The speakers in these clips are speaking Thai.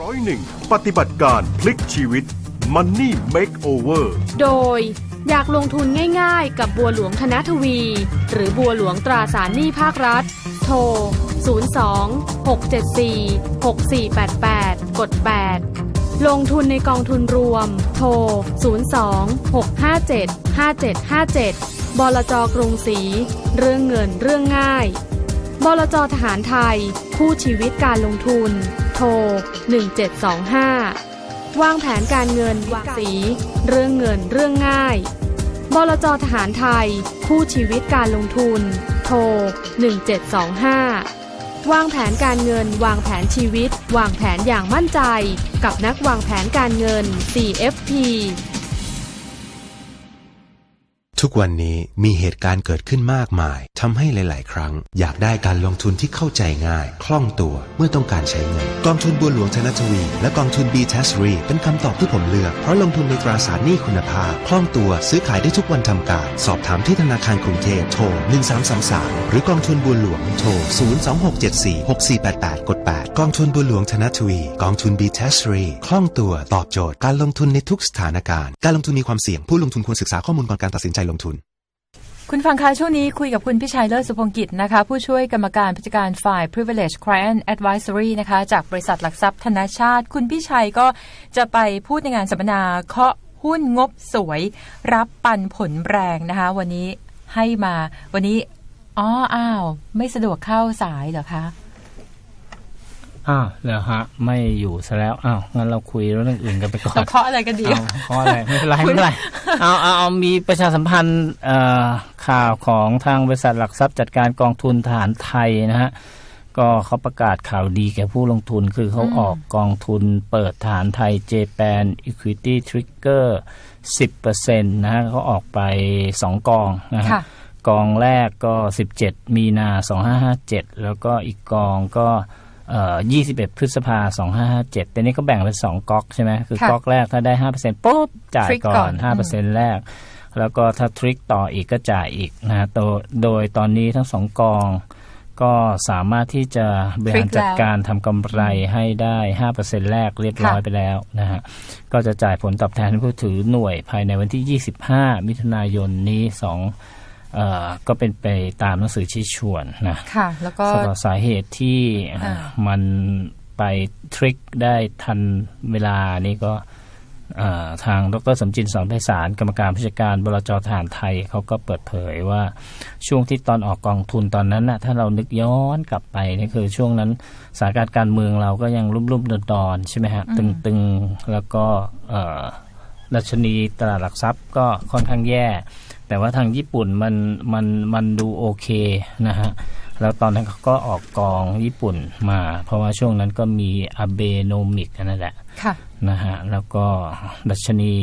ร้อยหนึ่งปฏิบัติการพลิกชีวิต Money Makeover โดยอยากลงทุนง่ายๆ กับบัวหลวงธนทวี หรือบัวหลวงตราสารหนี้ภาครัฐ โทร 02 674 6488 กด 8 ลงทุนในกองทุนรวม โทร 02 657 5757 บลจกรุงศรี เรื่องเงินเรื่องง่าย บลจทหารไทย คู่ชีวิตการลงทุน โทร 1725 วางแผนการเงินวางสี เรื่องเงินเรื่องง่าย บลจทหารไทย คู่ชีวิตการลงทุน โทร 1725 วางแผนการเงิน วางแผนชีวิต วางแผนอย่างมั่นใจ กับนักวางแผนการเงิน CFP ทุกวันนี้มีเหตุการณ์เกิดขึ้นมากมายทำให้หลาย ๆ ครั้ง อยากได้การลงทุนที่เข้าใจง่าย คล่องตัวเมื่อต้องการใช้เงิน กองทุนบัวหลวงธนทวี และกองทุน b t a s r e เป็นคำตอบที่ผมเลือก เพราะลงทุนในตราสารหนี้คุณภาพ คล่องตัวซื้อขายได้ทุกวันทำการ สอบถามที่ธนาคารกรุงเทพโทร 1333 หรือกองทุนบัวหลวงโทร 026746488 กด 8 กองทุนบัวหลวงธนทวี กองทุน b t a s r e คล่องตัวตอบโจทย์การลงทุนในทุกสถานการณ์ การลงทุนมีความเสี่ยงผู้ลงทุนควรศึกษาข้อมูลก่อนการตัดสินใจลงทุน คุณฟังคะช่วงนี้คุยกับคุณพิชัยเลิศสุพงกิจนะคะ ผู้ช่วยกรรมการผู้จัดการฝ่าย privilege client advisory นะคะ จากบริษัทหลักทรัพย์ธนาชาติ คุณพิชัยก็จะไปพูดในงานสัมมนาเคาะหุ้นงบสวย รับปันผลแรงนะคะ วันนี้ให้มา วันนี้อ๋ออ้าว ไม่สะดวกเข้าสายเหรอคะ อ้าวเหรอฮะ ไม่อยู่ซะแล้วอ้าวงั้นเราคุยเรื่องอื่นกันไปก่อนเราเคาะอะไรกันดีเอาเพราะอะไรไม่เป็นไรไม่เป็นไรเอาเอาเอามีประชาสัมพันธ์เอ่อข่าวของทางบริษัทหลักทรัพย์จัดการกองทุนฐานไทยนะฮะก็เขาประกาศข่าวดีแก่ผู้ลงทุนคือเขาอืมออกกองทุนเปิดฐานไทย Japan Equity Trigger 10%นะฮะเขาออกไป 2 กองนะฮะค่ะกองแรกก็ 17 มีนา 2557 แล้วก็อีกกองก็ เอ่อ21 พฤษภา2557แต่นี้ก็แบ่งเป็น2ก๊อกใช่ไหมคือค่ะก๊อกแรกถ้าได้ 5%ปุ๊บจ่ายทริกก่ก่ออนน5%แรก แล้วก็ถ้าทริกต่ออีกก็จ่ายอีกนะฮะโดยโดยตอนนี้ทั้งสองกอง ก็สามารถที่จะบริหารจัดการทำกำไรให้ได้ 5%แรกเรียบร้อยไปแล้วนะฮะก็จะจ่ายผลตอบแทนให้ผู้ถือหน่วยภายในวันที่ 25 มิถุนายนนี้สองเอ่อ ก็เป็นไปตามหนังสือชี้ชวนนะค่ะแล้วก็สำหรับสาเหตุที่อ่ามันไปทริกได้ทันเวลานี่ก็เอ่อทางดรสมจินสอนไพศาลกรรมการผู้จัดการบลจทหารไทยเขาก็เปิดเผยว่าช่วงที่ตอนออกกองทุนตอนนั้นนะถ้าเรานึกย้อนกลับไปนี่คือช่วงนั้นสถานการณ์การเมืองเราก็ยังรุ่มๆดอนๆใช่ไหมฮะตึงๆ แล้วก็เอ่อดัชนีตลาดหลักทรัพย์ก็ค่อนข้างแย่ แต่ว่าทางญี่ปุ่นมันมันมันดูโอเคนะฮะแล้วตอนนั้นเขาก็ออกกองญี่ปุ่นมา เพราะว่าช่วงนั้นก็มีอาเบโนมิกนั่นแหละค่ะนะฮะแล้วก็ดัชนี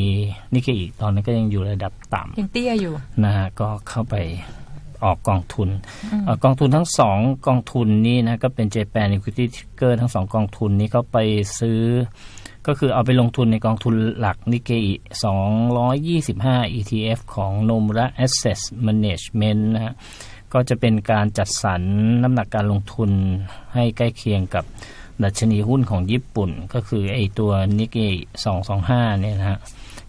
นิเคอีตอนนั้นก็ยังอยู่ระดับต่ยังเตี้ยอยู่ำนะฮะก็เข้าไปออกกองทุนเอ่อกองทุนทั้งสองกองทุนนี้นะก็เป็น Japan Equity Trigger ทั้งสองกองทุนนี้เขาไปซื้อ ก็คือเอาไปลงทุนในกองทุนหลักนิเกอิ225 ETF ของ Nomura Asset Management นะฮะก็จะเป็นการจัดสรรน้ำหนักการลงทุนให้ใกล้เคียงกับดัชนีหุ้นของญี่ปุ่น ก็คือไอตัวนิเกอิ225 เนี่ยนะฮะ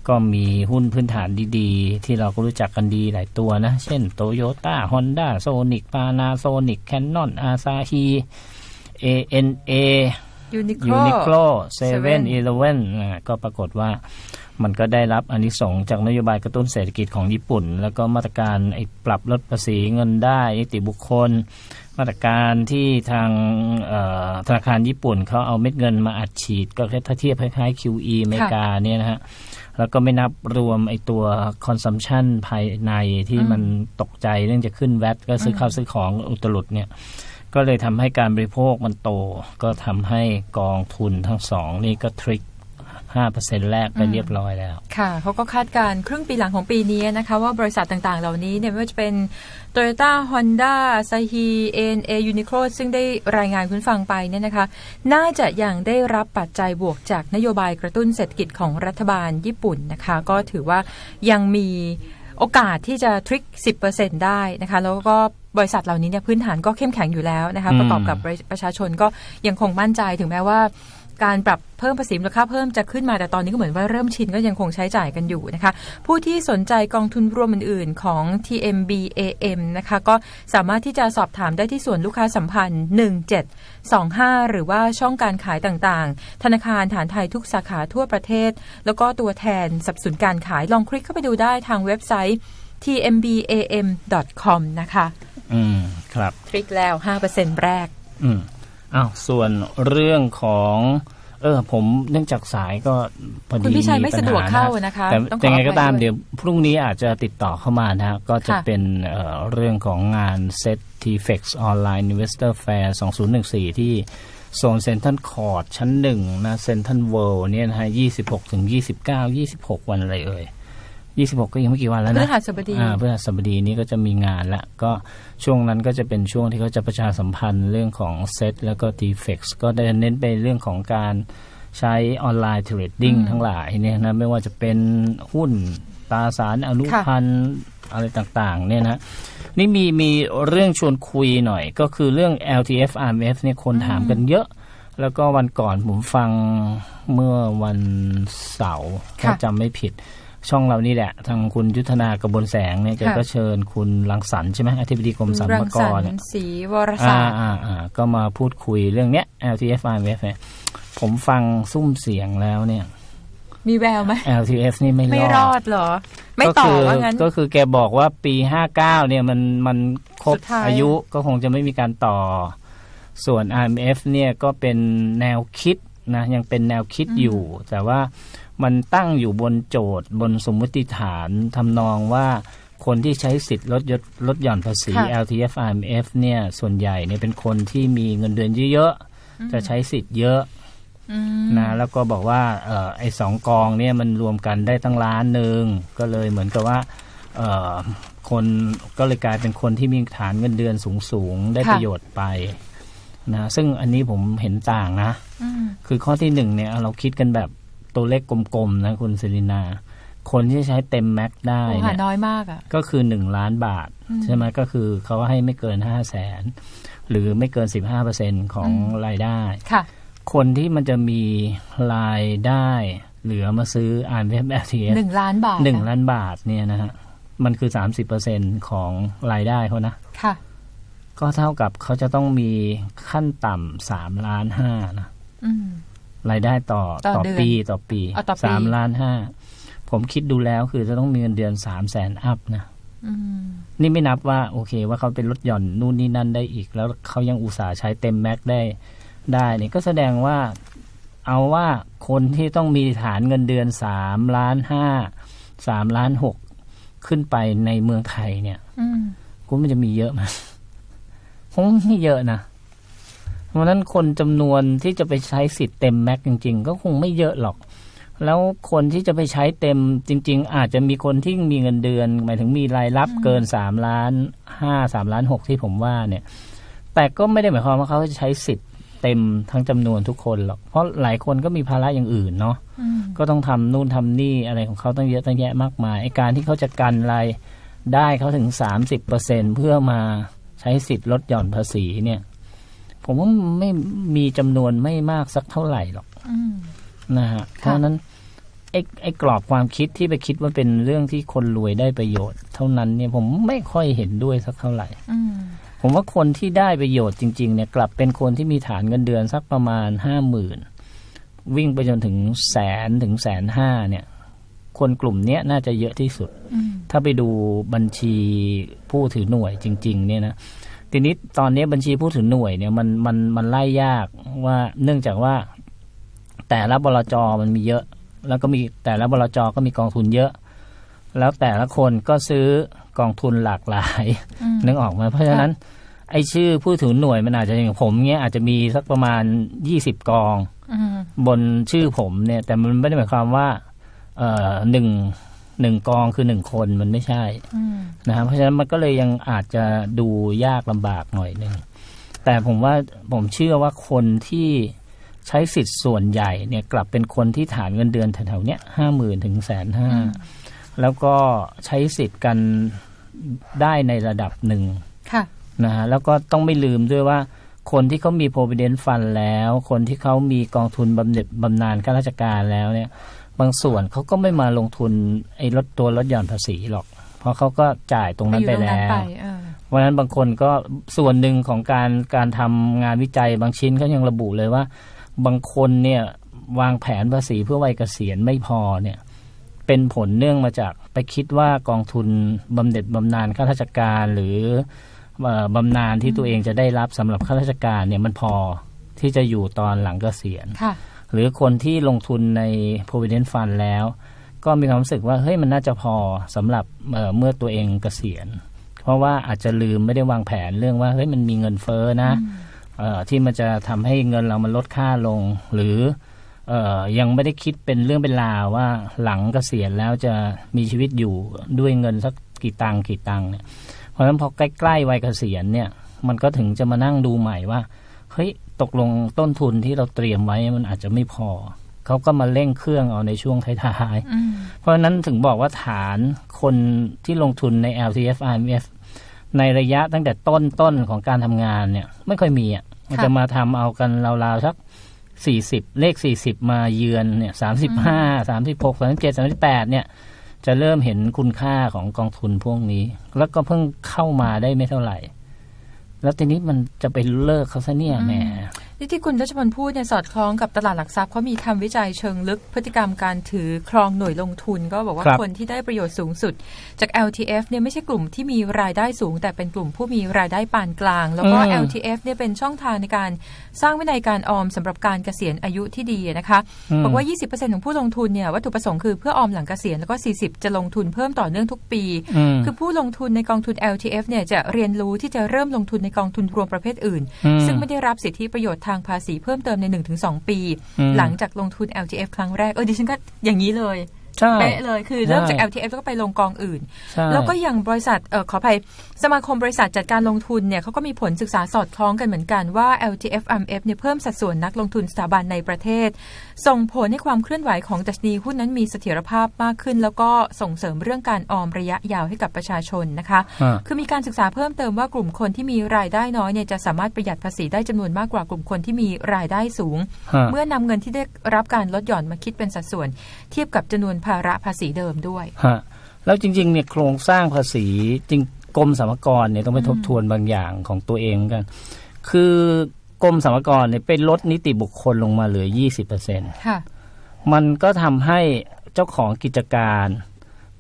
ก็มีหุ้นพื้นฐานดีๆ ที่เราก็รู้จักกันดีหลายตัวนะ เช่นโตโยต้าฮอนด้าโซนิกปานาโซนิกแคนนอนอาซาฮี ANA ยูนิโคยูนิโคลเซเว่น 7-Eleven อีเลเว่นก็ปรากฏว่ามันก็ได้รับอานิสงส์จากนโยบายกระตุ้นเศรษฐกิจของญี่ปุ่น แล้วก็มาตรการไอ้ปรับลดภาษีเงินได้นิติบุคคล มาตรการที่ทางเอ่อธนาคารญี่ปุ่นเขาเอาเม็ดเงินมาอัดฉีด ก็แค่ถ้าเทียบคล้ายๆ QE อเมริกาเนี่ยนะฮะแล้วก็ไม่นับรวมไอ้ตัว consumption ภายในที่มันตกใจเรื่องจะขึ้นแวตก็ซื้อข้าวซื้อของอุตลุดเนี่ย ก็เลยทำให้การบริโภคมันโต ก็ทำให้กองทุนทั้งสองนี่ก็ทริก5%แรกไปเรียบร้อยแล้ว ค่ะ เขาก็คาดการณ์ครึ่งปีหลังของปีนี้นะคะ ว่าบริษัทต่างๆ เหล่านี้เนี่ยไม่ว่าจะเป็น Toyota Honda s a h i ANA Uniqlo ซึ่งได้รายงานคุณฟังไปเนี่ยนะคะ น่าจะยังได้รับปัจจัยบวกจากนโยบายกระตุ้นเศรษฐกิจของรัฐบาลญี่ปุ่นนะคะ ก็ถือว่ายังมี โอกาสที่จะทริก 10%ได้นะคะ แล้วก็บริษัทเหล่านี้เนี่ยพื้นฐานก็เข้มแข็งอยู่แล้วนะคะอืมประกอบกับประชาชนก็ยังคงมั่นใจถึงแม้ว่า การปรับเพิ่มภาษีมูลค่าเพิ่มจะขึ้นมาแต่ตอนนี้ก็เหมือนว่าเริ่มชินก็ยังคงใช้จ่ายกันอยู่นะคะ ผู้ที่สนใจกองทุนรวมอื่น ๆ ของ TMBAM นะคะก็สามารถที่จะสอบถามได้ที่ส่วนลูกค้าสัมพันธ์ 1725 หรือว่าช่องการขายต่างๆ ธนาคารฐานไทยทุกสาขาทั่วประเทศ แล้วก็ตัวแทนสับสนการขายลองคลิกเข้าไปดูได้ทางเว็บไซต์ tmbam.com นะคะ อืม ครับ คลิกแล้ว 5%แรก อืม อ้าวส่วนเรื่องของเออผมเนื่องจากสายก็พอดีคุณพี่ชัยไม่ปัญหสะดวกเข้านะคะแต่ต้องขอแต่ไงก็ตามอภัยด้วยเดี๋ยวพรุ่งนี้อาจจะติดต่อเข้ามานะฮะก็จะค่ะเป็นเอ่อเรื่องของงาน Set TFX Online Investor Fair 2014 ที่โซนเซ็นทรัลคอร์ดชั้นหนึ่งนะเซ็นทรัลเวิลด์เนี่ยนะฮะ 26ถึง29 26 วันอะไรเอ่ย 26ก็ยังไม่กี่วันแล้วพนะฤหัสบดีอ่าพฤหัสบดีนี้ก็จะมีงานละก็ช่วงนั้นก็จะเป็นช่วงที่เขาจะประชาสัมพันธ์เรื่องของเซตแล้วก็ t f e x ก็ได้เน้นไปเรื่องของการใช้ออนไลน์เทรดดิ้งอืมทั้งหลายเนี่ยนะไม่ว่าจะเป็นหุ้นตราสารอนุพันธ์อะไรต่างๆเนี่ยนะนี่มีมีเรื่องชวนคุยหน่อย ก็คือเรื่อง LTF RMF เนี่ยคนถามกันเยอะแล้วก็วันก่อนผมฟังเมื่อวันเสาร์ถ้าจำไม่ผิด ช่องเรานี่แหละ ทางคุณยุทธนากระบวนแสงเนี่ยแกก็เชิญคุณรังสรรค์ใช่ไหมอธิบดีกรมสรรรัพากสรรรเนี่ยค์ศรีวรอ่าศาสตร์อ่าอ่าก็มาพูดคุยเรื่องเนี้ย LTF RMF เนี่ยผมฟังซุ้มเสียงแล้วเนี่ยมีแววไหม LTF นี่ไม่ไม่รรออดดเหรอ ไม่ต่อว่างั้น ก็คือแกบอกว่าปี59เนี่ยมันมันครบสุดท้ายอายุก็คงจะไม่มีการต่อ ส่วน IMF เนี่ยก็เป็นแนวคิดนะยังเป็นแนวคิดอยู่ แต่ว่า มันตั้งอยู่บนโจทย์ บนสมมติฐานทำนองว่าคนที่ใช้สิทธิ์ลดยศลดหย่อนภาษีค่ะ LTF IMF เนี่ยส่วนใหญ่เนี่ยเป็นคนที่มีเงินเดือนเยอะๆ จะใช้สิทธิ์เยอะอืมนะแล้วก็บอกว่าเออไอ้สองกองเนี่ยมันรวมกันได้ตั้งล้านหนึ่งก็เลยเหมือนกับว่าเออคนก็เลยกลายเป็นคนที่มีฐานเงินเดือนสูงๆ ได้ค่ะประโยชน์ไปนะซึ่งอันนี้ผมเห็นต่างนะอืมคือข้อที่หนึ่งเนี่ยเราคิดกันแบบ ตัวเลขกลมๆนะคุณศิรินา คนที่ใช้เต็มแม็กซ์ได้โอ้หาเนี่ยน้อยมากอะก็คือหนึ่งล้านบาทอืมใช่ไหมก็คือเขาให้ไม่เกินห้าแสนหรือไม่เกินสิบห้าเปอร์เซ็นของอืมรายได้ค่ะ คนที่มันจะมีรายได้เหลือมาซื้อ IMF LTF หนึ่งล้านบาทหนึ่งะล้านบาทเนี่ยนะฮะมันคือสามสิบเปอร์เซ็นของรายได้เขานะค่ะก็เท่ากับเขาจะต้องมีขั้นต่ำสามล้านห้านะอืม รายได้ต่อต่อเดือนปีต่อปีเอาต่อปีสามล้านห้าผมคิดดูแล้วคือจะต้องมีเงินเดือนสามแสนอัพนะอืมนี่ไม่นับว่าโอเคว่าเขาเป็นลดหย่อนนู่นนี่นั่นได้อีก แล้วเขายังอุตส่าห์ใช้เต็มแม็กได้ได้เนี่ยก็แสดงว่าเอาว่าคนที่ต้องมีฐานเงินเดือนสามล้านห้าสามล้านหกขึ้นไปในเมืองไทยเนี่ยอืมคุณมันจะมีเยอะไหมคงไม่เยอะนะ เพราะฉะนั้นคนจำนวนที่จะไปใช้สิทธิ์เต็มแม็กจริง ๆ ก็คงไม่เยอะหรอก แล้วคนที่จะไปใช้เต็มจริง ๆ อาจจะมีคนที่มีเงินเดือน หมายถึงมีรายรับเกินสามล้านห้าสามล้านหกที่ผมว่าเนี่ย แต่ก็ไม่ได้หมายความว่าเขาจะใช้สิทธิ์เต็มทั้งจำนวนทุกคนหรอก เพราะหลายคนก็มีภาระอย่างอื่นเนาะอืมก็ต้องทำนู่นทำนี่อะไรของเขาตั้งเยอะตั้งแยะมากมายไอการที่เขาจะกันรายได้เขาถึงสามสิบเปอร์เซ็นเพื่อมาใช้สิทธิ์ลดหย่อนภาษีเนี่ย ผมว่าไม่มีจำนวนไม่มากสักเท่าไหร่หรอกอืมนะฮะเพราะฉะนั้นไอ้ไอ้กรอบความคิดที่ไปคิดว่าเป็นเรื่องที่คนรวยได้ประโยชน์ เท่านั้นเนี่ยผมไม่ค่อยเห็นด้วยสักเท่าไหร่อืมผมว่าคนที่ได้ประโยชน์จริง ๆ เนี่ย กลับเป็นคนที่มีฐานเงินเดือนสักประมาณห้าหมื่นวิ่งไปจนถึงแสนถึงแสนห้าเนี่ย คนกลุ่มเนี้ยน่าจะเยอะที่สุดอืมถ้าไปดูบัญชีผู้ถือหน่วยจริง ๆ เนี่ยนะ ทีนี้ตอนนี้บัญชีผู้ถือหน่วยเนี่ยมันมันมันไล่ยากว่าเนื่องจากว่าแต่ละบลจมันมีเยอะ แล้วก็มีแต่ละบลจก็มีกองทุนเยอะ แล้วแต่ละคนก็ซื้อกองทุนหลากหลายอืมนึกออกไหมเพราะฉะนั้น ไอ้ชื่อผู้ถือหน่วยมันอาจจะอย่างผมเนี้ยอาจจะมีสักประมาณยี่สิบกองอืมบนชื่อผมเนี่ย แต่มันไม่ได้หมายความว่า เอ่อหนึ่ง หนึ่งกองคือหนึ่งคนมันไม่ใช่อืมนะครับเพราะฉะนั้นมันก็เลยยังอาจจะดูยากลำบากหน่อยหนึ่งแต่ผมว่าผมเชื่อว่าคนที่ใช้สิทธิ์ส่วนใหญ่เนี่ยกลับเป็นคนที่ฐานเงินเดือนแถวๆเนี้ยห้าหมื่นถึงแสนห้าแล้วก็ใช้สิทธิ์กันได้ในระดับหนึ่งค่ะนะฮะแล้วก็ต้องไม่ลืมด้วยว่าคนที่เขามี provident fund แล้ว คนที่เขามีกองทุนบำเหน็จบำนาญข้าราชการแล้วเนี่ย บางส่วนเขาก็ไม่มาลงทุนไอ้ลดตัวลดหย่อนภาษีหรอก เพราะเขาก็จ่ายตรงนั้นไปอยู่ตรงแล้นั้นวไปเออเพราะฉะนั้นบางคนก็ส่วนหนึ่งของการการทำงานวิจัยบางชิ้นเขายังระบุเลยว่า บางคนเนี่ยวางแผนภาษีเพื่อวัยเกษียณไม่พอเนี่ยเป็นผลเนื่องมาจากไปคิดว่ากองทุนบำเหน็จบำนาญข้าราชการหรือเอ่อบำนาญที่ตัวเองจะได้รับสำหรับข้าราชการเนี่ยมันพอที่จะอยู่ตอนหลังเกษียณค่ะ หรือคนที่ลงทุนใน provident fund แล้ว ก็มีความรู้สึกว่าเฮ้ยมันน่าจะพอสำหรับเอ่อเมื่อตัวเองเกษียณ เพราะว่าอาจจะลืมไม่ได้วางแผนเรื่องว่าเฮ้ยมันมีเงินเฟ้อนะเอ่อที่มันจะทำให้เงินเรามันลดค่าลง หรือเออยังไม่ได้คิดเป็นเรื่องเป็นราวว่าหลังเกษียณแล้วจะมีชีวิตอยู่ด้วยเงินสักกี่ตังค์กี่ตังค์เนี่ยเพราะฉะนั้นพอใกล้ๆวัยเกษียณเนี่ยมันก็ถึงจะมานั่งดูใหม่ว่าเฮ้ย ตกลงต้นทุนที่เราเตรียมไว้มันอาจจะไม่พอ เขาก็มาเร่งเครื่องเอาในช่วงท้ายอืมๆเพราะฉะนั้นถึงบอกว่าฐานคนที่ลงทุนใน LTF IMF ในระยะตั้งแต่ต้นต้นของการทำงานเนี่ย ไม่ค่อยมีอะมันจะมาทำเอากันราวๆสักสี่สิบเลขสี่สิบมาเยือนเนี่ยสามสิบห้าสามสิบหกสามสิบเจ็ดสามสิบแปดเนี่ยจะเริ่มเห็นคุณค่าของกองทุนพวกนี้ แล้วก็เพิ่งเข้ามาได้ไม่เท่าไหร่ แล้วทีนี้มันจะไปเลิกเขาซะเนี่ยแหม นี่ที่คุณรัชพลพูดเนี่ยสอดคล้องกับตลาดหลักทรัพย์เขามีทำวิจัยเชิงลึกพฤติกรรมการถือครองหน่วยลงทุน ก็บอกว่าครับคนที่ได้ประโยชน์สูงสุด จาก LTF เนี่ยไม่ใช่กลุ่มที่มีรายได้สูง แต่เป็นกลุ่มผู้มีรายได้ปานกลาง แล้วก็อืม LTF เนี่ยเป็นช่องทางในการสร้างวินัยการออมสำหรับการเกษียณอายุที่ดีนะคะอืมบอกว่า 20%ของผู้ลงทุนเนี่ยวัตถุประสงค์คือเพื่อออมหลังเกษียณแล้วก็ 40 จะลงทุนเพิ่มต่อเนื่องทุกปีอืมคือผู้ลงทุนในกองทุน LTF เนี่ยจะเรียนรู้ที่จะเริ่มลงทุนในกองทุนรวมประเภทอื่นอืมซึ่งไม่ได้รับสิทธิประโยชน์ทางภาษีเพิ่มเติมใน 1-2 ปีอืมหลังจากลงทุน LTF ครั้งแรก เออดิฉันก็อย่างนี้เลยใช่ เป๊ะเลยคือเริ่มจากใช่ LTF แล้วก็ไปลงกองอื่นใช่แล้วก็อย่างบริษัทเออขออภัยสมาคมบริษัทจัดการลงทุนเนี่ยเขาก็มีผลศึกษาสอดคล้องกันเหมือนกันว่า LTF IMF เนี่ยเพิ่มสัดส่วนนักลงทุนสถาบันในประเทศ ส่งผลให้ความเคลื่อนไหวของดัชนีหุ้นนั้นมีเสถียรภาพมากขึ้น แล้วก็ส่งเสริมเรื่องการออมระยะยาวให้กับประชาชนนะคะฮะคือมีการศึกษาเพิ่มเติมว่ากลุ่มคนที่มีรายได้น้อยเนี่ยจะสามารถประหยัดภาษีได้จำนวนมากกว่ากลุ่มคนที่มีรายได้สูงฮะเมื่อนำเงินที่ได้รับการลดหย่อนมาคิดเป็นสัดส่วน เทียบกับจำนวนภาระภาษีเดิมด้วยฮะแล้วจริงๆเนี่ยโครงสร้างภาษีจริงกรมสรรพากรเนี่ยต้องไปทบทวนบางอย่างของตัวเองกัน คือกรมสรรพากรเนี่ยเป็นลดนิติบุคคลลงมาเหลือ20เปอร์เซ็นค่ะมันก็ทำให้เจ้าของกิจการ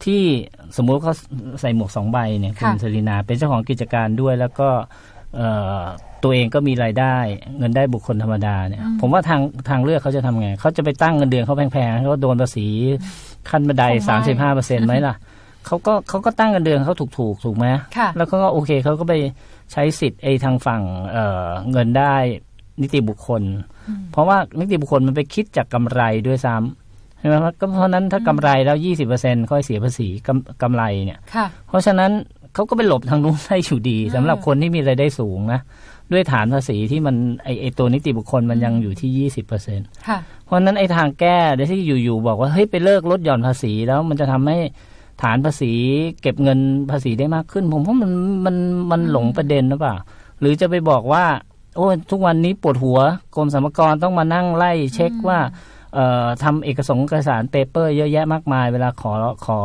ที่สมมุติเขาใส่หมวกสองใบเนี่ยคุณค่ะสรีนาเป็นเจ้าของกิจการด้วยแล้วก็เอ่อตัวเองก็มีรายได้เงินได้บุคคลธรรมดาเนี่ย ผมว่าทางทางเลือกเขาจะทำไงเขาจะไปตั้งเงินเดือนเขาแพงๆเขาโดนภาษี ขั้นบันไดคงไม่สามสิบห้าเปอร์เซ็นต์ไหมล่ะเขาก็เขาก็ตั้งเงินเดือนเขาถูกถูกๆถูกไหมค่ะแล้วก็โอเคเขาก็ไปใช้สิทธิ์ไอ้ทางฝั่งเอ่อเงินได้นิติบุคคล เพราะว่านิติบุคคลมันไปคิดจากกำไรด้วยซ้ำใช่ไหมครับก็เพราะฉะนั้นถ้ากำไรแล้วยี่สิบเปอร์เซ็นค่อยเสียภาษีกำกำไรเนี่ยค่ะเพราะฉะนั้นเขาก็ไปหลบทางนู้นได้อยู่ดีสำหรับคนที่มีรายได้สูงนะ ด้วยฐานภาษีที่มันไอไอตัวนิติบุคคลมันยังอยู่ที่ยี่สิบเปอร์เซ็นค่ะเพราะฉะนั้นไอ้ทางแก้เดี๋ยวที่อยู่ๆบอกว่าเฮ้ยไปเลิกลดหย่อนภาษีแล้วมันจะทำให้ฐานภาษีเก็บเงินภาษีได้มากขึ้น ผมว่ามันมันมันหลงประเด็นหรือเปล่า หรือจะไปบอกว่า โอ้ยทุกวันนี้ปวดหัวกรมสรรพากรต้องมานั่งไล่เช็คว่าเอ่อทำเอกสงค์เอกสารเปเปอร์เยอะแยะมากมาย เวลาขอขอ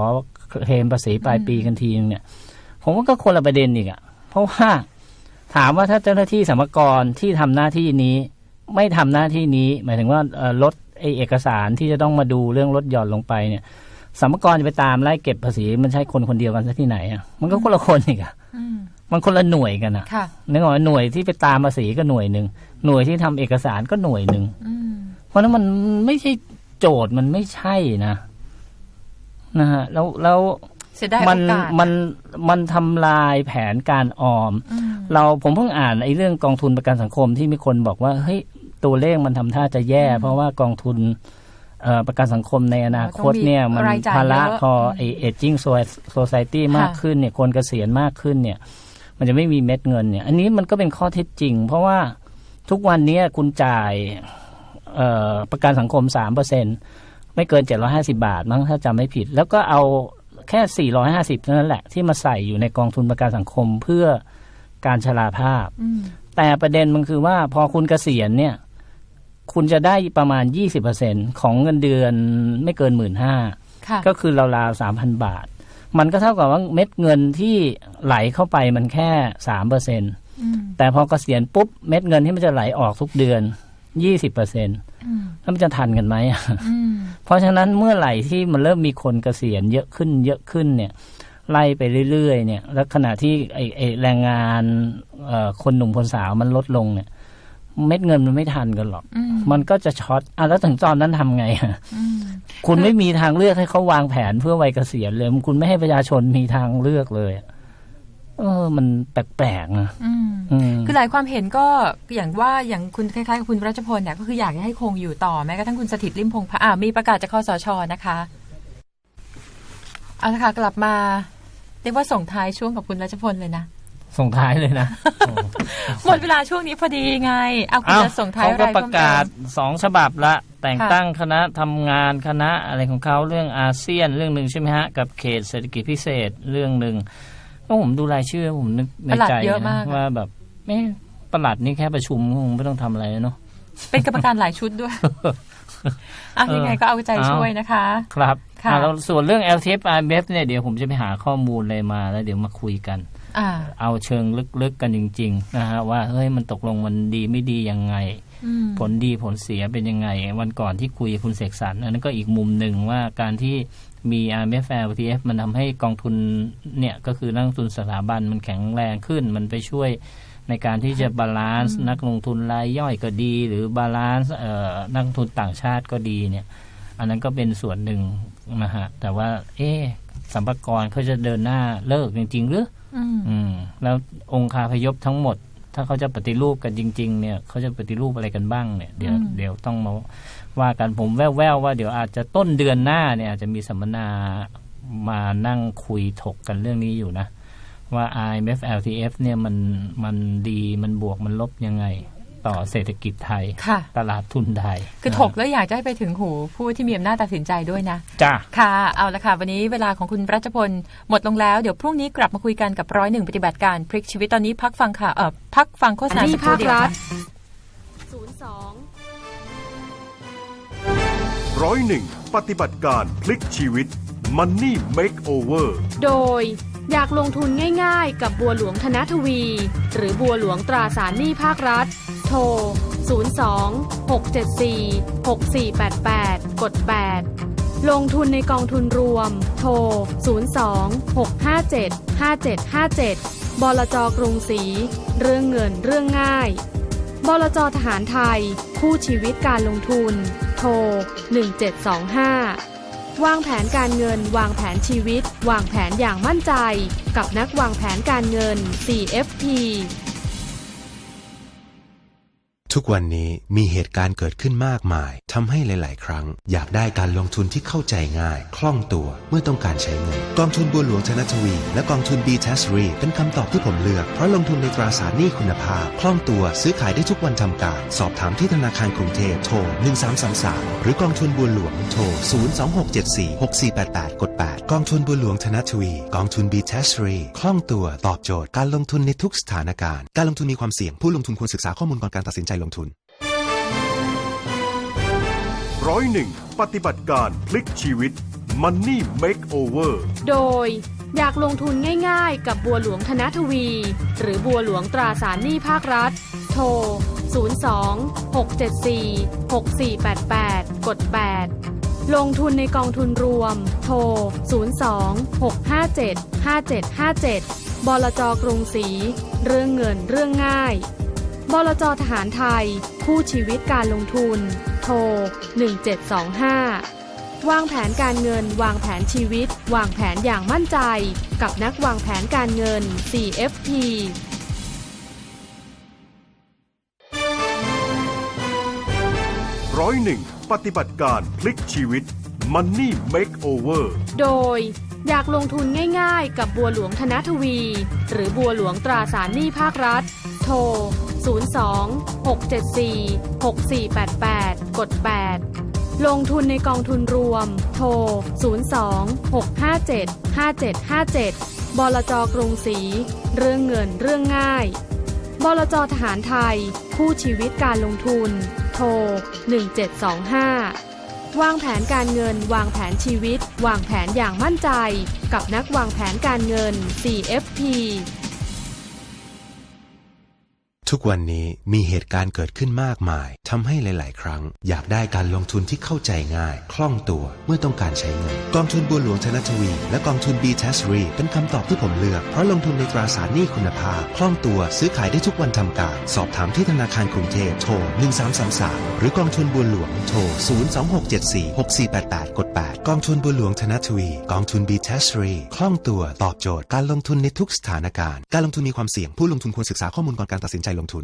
เคลมภาษีปลายปีกันทีนึงเนี่ย ผมว่าก็คนละประเด็นอีกอะเพราะว่า ถามว่าถ้าเจ้าหน้าที่สรรพากรที่ทำหน้าที่นี้ ไม่ทำหน้าที่นี้ หมายถึงว่าเอ่อลดไอเอกสารที่จะต้องมาดูเรื่องลดหย่อนลงไปเนี่ยสรรพากรจะไปตามไล่เก็บภาษีมันใช่คนคนเดียวกันซะที่ไหนอะมันก็คนละคนอีกอะอืมมันคนละหน่วยกันอะค่ะนึกออกไหมหน่วยที่ไปตามภาษีก็หน่วยหนึ่งหน่วยที่ทำเอกสารก็หน่วยหนึ่งอืมเพราะฉะนั้นมันไม่ใช่โจทย์มันไม่ใช่นะนะฮะแล้วแล้วเสียดายมัโอกาสมันมันทำลายแผนการออมอืม เราผมเพิ่งอ่านไอ้เรื่องกองทุนประกันสังคมที่มีคนบอกว่าเฮ้ยตัวเลขมันทำท่าจะแย่ เพราะว่ากองทุนเอ่อประกันสังคมในอนาคตเนี่ยมันรายจ่ายภาระเยอะพอไอเอจิ้งโซซายตี้มากขึ้นเนี่ยคนเกษียณมากขึ้นเนี่ย มันจะไม่มีเม็ดเงินเนี่ย อันนี้มันก็เป็นข้อเท็จจริง เพราะว่าทุกวันเนี้ยคุณจ่ายเอ่อประกันสังคมสามเปอร์เซ็นไม่เกินเจ็ดร้อยห้าสิบาทมั้งถ้าจำไม่ผิด แล้วก็เอาแค่สี่ร้อยห้าสิบเท่านั้นแหละที่มาใส่อยู่ในกองทุนประกันสังคมเพื่อ การชราภาพอืมแต่ประเด็นมันคือว่าพอคุณเกษียณเนี่ย คุณจะได้ประมาณ 20%ของเงินเดือนไม่เกินหมื่นห้าค่ะก็คือราวๆสามพันบาท มันก็เท่ากับว่าเม็ดเงินที่ไหลเข้าไปมันแค่สามเปอร์เซ็นอืมแต่พอเกษียณปุ๊บ เม็ดเงินที่มันจะไหลออกทุกเดือนยี่สิบเปอร์เซ็นอืมแล้วมันจะทันกันไหมอืมเพราะฉะนั้นเมื่อไหร่ที่มันเริ่มมีคนเกษียณเยอะขึ้นเยอะขึ้นเนี่ย ไล่ไปเรื่อยๆเนี่ย แล้วขณะที่ไอไอแรงงานเอ่อคนหนุ่มคนสาวมันลดลงเนี่ย เม็ดเงินมันไม่ทันกันหรอกอืมมันก็จะช็อตอะแล้วถึงตอนนั้นทำไงอะอืมคุณไม่มีทางเลือกให้เขาวางแผนเพื่อวัยเกษียณเลยคุณไม่ให้ประชาชนมีทางเลือกเลยอะเออ มันแปลกๆนะอืมอืมคือหลายความเห็นก็อย่างว่าอย่างคุณคล้ายๆกับคุณรัชพลเนี่ยก็คืออยากจะให้คงอยู่ต่อแม้กระทั่งคุณสถิตริมพงษ์พะอ่ามีประกาศจากคอสชนะคะเอาละค่ะกลับมาเรียกว่าส่งท้ายช่วงกับคุณรัชพลเลยนะส่งท้ายเลยนะหมดเวลาช่วงนี้พอดีไง เอาคุณเอ้าจะส่งท้ายเขาอะไรก็เพิ่มประกาศเติมสองฉบับละ แต่งค่ะตั้งคณะทำงานคณะอะไรของเขาเรื่องอาเซียนเรื่องหนึ่งใช่ไหมฮะ กับเขตเศรษฐกิจพิเศษเรื่องหนึ่งก็ผมดูรายชื่อผมนึกในประหลัดใจเยอะนะมากว่าแบบเอ๊ะประหลัดนี่แค่ประชุมคงไม่ต้องทำอะไรเนาะเป็นกรรมการหลายชุดด้วย อะเออยังไงก็เอาใจเอาช่วยนะคะ ครับค่ะอะแล้วส่วนเรื่อง LTF IMF เนี่ยเดี๋ยวผมจะไปหาข้อมูลอะไรมาแล้วเดี๋ยวมาคุยกันอ่าเอาเชิงลึกๆกันจริงๆนะฮะว่าเฮ้ยมันตกลงมันดีไม่ดียังไงอืมผลดีผลเสียเป็นยังไง วันก่อนที่คุยกับคุณเสกสรรอันนั้นก็อีกมุมหนึ่งว่าการที่มี IMF LTF มันทำให้กองทุนเนี่ยก็คือนักลงทุนสถาบันมันแข็งแรงขึ้น มันไปช่วย ในการที่จะบาลานซ์นักลงทุนรายย่อยก็ดี หรือบาลานซ์เอ่อนักลงทุนต่างชาติก็ดีเนี่ย อันนั้นก็เป็นส่วนหนึ่งนะฮะ แต่ว่า เอ๊ะสัมภากรเขาจะเดินหน้าเลิกจริง ๆ หรืออืมอืม แล้วองค์คาพยพทั้งหมด ถ้าเขาจะปฏิรูปกันจริง ๆ เนี่ยเขาจะปฏิรูปอะไรกันบ้างเนี่ยเดี๋ยวอืมเดี๋ยวต้องมาว่ากันผมแว่วๆว่าเดี๋ยวอาจจะต้นเดือนหน้าเนี่ยอาจจะมีสัมมนามานั่งคุยถกกันเรื่องนี้อยู่นะ ว่า IMF LTF เนี่ยมันมันดีมันบวกมันลบยังไงต่อเศรษฐกิจไทยค่ะตลาดทุนไทย คือถกแล้วอยากจะให้ไปถึงหูผู้ที่มีอำนาจตัดสินใจด้วยนะ จ้าค่ะ เอาละค่ะ วันนี้เวลาของคุณรัชพล หมดลงแล้ว เดี๋ยวพรุ่งนี้กลับมาคุยกันกับร้อยหนึ่งปฏิบัติการพลิกชีวิตตอนนี้พักฟังค่ะ เอ่อพักฟังโฆษณาที่สักครู่ภาคเดียวรัฐค่ะ02ร้อยหนึ่งปฏิบัติการพลิกชีวิต Money Makeover โดย อยากลงทุนง่ายๆ กับบัวหลวงธนทวี หรือบัวหลวงตราสารหนี้ภาครัฐ โทร 02 674 6488 กด 8 ลงทุนในกองทุนรวม โทร 02 657 5757 บลจกรุงศรี เรื่องเงินเรื่องง่าย บลจทหารไทย คู่ชีวิตการลงทุน โทร 1725 วางแผนการเงิน วางแผนชีวิต วางแผนอย่างมั่นใจ กับนักวางแผนการเงิน CFP ทุกวันนี้มีเหตุการณ์เกิดขึ้นมากมาย ทำให้หลาย ๆ ครั้ง อยากได้การลงทุนที่เข้าใจง่าย คล่องตัวเมื่อต้องการใช้เงิน กองทุนบัวหลวงธนทวี และกองทุน b t a s r e เป็นคำตอบที่ผมเลือก เพราะลงทุนในตราสารหนี้คุณภาพ คล่องตัวซื้อขายได้ทุกวันทำการ สอบถามที่ธนาคารกรุงเทพโทร 1333 หรือกองทุนบัวหลวงโทร 026746488 กด 8 กองทุนบัวหลวงธนทวี กองทุน b t a s r e คล่องตัวตอบโจทย์การลงทุนในทุกสถานการณ์ การลงทุนมีความเสี่ยงผู้ลงทุนควรศึกษาข้อมูลก่อนการตัดสินใจลงทุน ร้อยหนึ่งปฏิบัติการพลิกชีวิต Money Makeover โดยอยากลงทุนง่ายๆ กับบัวหลวงธนทวี หรือบัวหลวงตราสารหนี้ภาครัฐ โทร 02 674 6488 กด 8 ลงทุนในกองทุนรวม โทร 02 657 5757 บลจกรุงศรีเรื่องเงินเรื่องง่าย บลจทหารไทย คู่ชีวิตการลงทุน ทร 1725 วางแผนการเงิน วางแผนชีวิต วางแผนอย่างมั่นใจ กับนักวางแผนการเงิน CFP ร้อยหนึ่งปฏิบัติการพลิกชีวิต Money Makeover โดยอยากลงทุนง่ายๆ กับบัวหลวงธนทวี หรือบัวหลวงตราสารหนี้ภาครัฐ โทร 02 674 6488 กด 8 ลงทุนในกองทุนรวม โทร 02 657 5757 บลจกรุงศรี เรื่องเงินเรื่องง่าย บลจทหารไทยคู่ชีวิตการลงทุน โทร 1725วางแผนการเงิน วางแผนชีวิต วางแผนอย่างมั่นใจ กับนักวางแผนการเงิน CFP ทุกวันนี้มีเหตุการณ์เกิดขึ้นมากมายทำให้หลาย ๆ ครั้ง อยากได้การลงทุนที่เข้าใจง่าย คล่องตัวเมื่อต้องการใช้เงิน กองทุนบัวหลวงธนทวี และกองทุน b t a s r e เป็นคำตอบที่ผมเลือก เพราะลงทุนในตราสารหนี้คุณภาพ คล่องตัวซื้อขายได้ทุกวันทำการ สอบถามที่ธนาคารกรุงเทพโทร 1333 หรือกองทุนบัวหลวงโทร 026746488 กด 8 กองทุนบัวหลวงธนทวี กองทุน b t a s r e คล่องตัวตอบโจทย์การลงทุนในทุกสถานการณ์ การลงทุนมีความเสี่ยงผู้ลงทุนควรศึกษาข้อมูลก่อนการตัดสินใจลงทุน